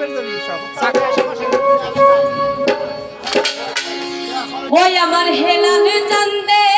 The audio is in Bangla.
বাপের জমি সব। ওই আমার হেলাল চন্দের